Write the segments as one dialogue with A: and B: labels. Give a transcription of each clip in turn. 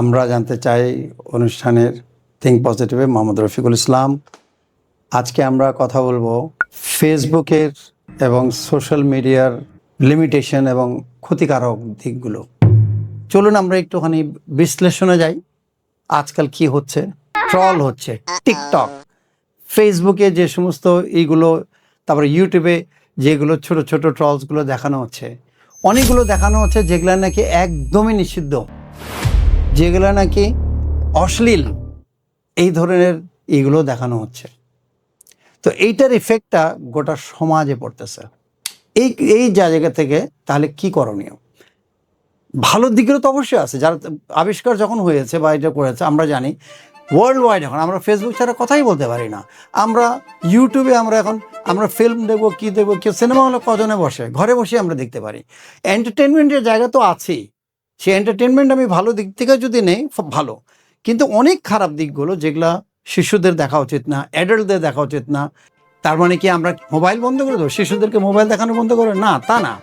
A: আমরা জানতে চাই অনুষ্ঠানের থিঙ্ক পজিটিভে মোহাম্মদ রফিকুল ইসলাম। আজকে আমরা কথা বলব ফেসবুকের এবং সোশ্যাল মিডিয়ার লিমিটেশন এবং ক্ষতিকারক দিকগুলো। চলুন আমরা একটুখানি বিশ্লেষণে যাই। আজকাল কি হচ্ছে? ট্রল হচ্ছে। টিকটক ফেসবুকে যে সমস্ত এইগুলো, তারপরে ইউটিউবে যেগুলো ছোট ছোট ট্রলসগুলো দেখানো হচ্ছে, অনেকগুলো দেখানো হচ্ছে যেগুলো নাকি একদমই নিষিদ্ধ। যেগুলো নাকি অশ্লীল এই ধরনের এইগুলো দেখানো হচ্ছে। তো এইটার ইফেক্টটা গোটা সমাজে পড়তেছে। এই এই জায়গা থেকে তাহলে কি করণীয়? ভালো দিকেরও তো অবশ্যই আছে। যারা আবিষ্কার যখন হয়েছে বা এটা করেছে, আমরা জানি ওয়ার্ল্ড ওয়াইড এখন, আমরা ফেসবুক ছাড়া কথাই বলতে পারি না। আমরা ইউটিউবে আমরা এখন, আমরা ফিল্ম দেখব, কী দেখব, কেউ সিনেমা হলে কজনে বসে? ঘরে বসে আমরা দেখতে পারি। এন্টারটেনমেন্টের জায়গা তো আছেই। সেই এন্টারটেনমেন্ট আমি ভালো দিক থেকে যদি নেই ভালো। কিন্তু অনেক খারাপ দিকগুলো যেগুলা শিশুদের দেখা উচিত না অ্যাডাল্টদের দেখা উচিত না। তার মানে কি আমরা মোবাইল বন্ধ করে দেবো? শিশুদেরকে মোবাইল দেখানো বন্ধ করে? না, তা না।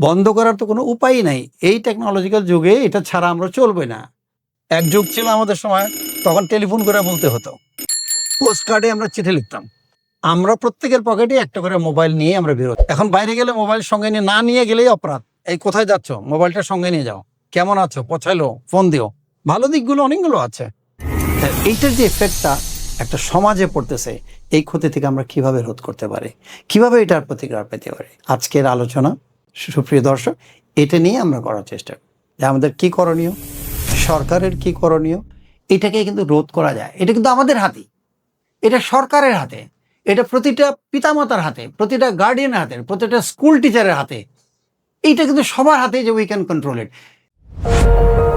A: বন্ধ করার তো কোনো উপায়ই নাই। এই টেকনোলজিক্যাল যুগে এটা ছাড়া আমরা চলবে না। এক যুগ ছিল আমাদের সময়, তখন টেলিফোন করে বলতে হতো। পোস্ট কার্ডে আমরা চিঠি লিখতাম। আমরা প্রত্যেকের পকেটে একটা করে মোবাইল নিয়ে আমরা বেরোত এখন বাইরে গেলে মোবাইল সঙ্গে নিয়ে না নিয়ে গেলেই অপরাধ। এই কোথায় যাচ্ছ? মোবাইলটা সঙ্গে নিয়ে যাও। কেমন আছো? পছাইলো? ফোন দিও। ভালো দিকগুলো অনেকগুলো আছে। এইটার যে এফেক্টটা একটা সমাজে পড়তেছে, এই ক্ষতি থেকে আমরা কীভাবে রোধ করতে পারি? কীভাবে এটার প্রতিকার পেতে পারি? আজকের আলোচনা, সুপ্রিয় দর্শক, এটা নিয়ে আমরা করার চেষ্টা করি। যে আমাদের কি করণীয়? সরকারের কি করণীয়? এটাকে কিন্তু রোধ করা যায়। এটা কিন্তু আমাদের হাতে। এটা সরকারের হাতে। এটা প্রতিটা পিতামাতার হাতে, প্রতিটা গার্ডিয়ানের হাতে, প্রতিটা স্কুল টিচারের হাতে। এইটা কিন্তু সবার হাতে যে we can control it you.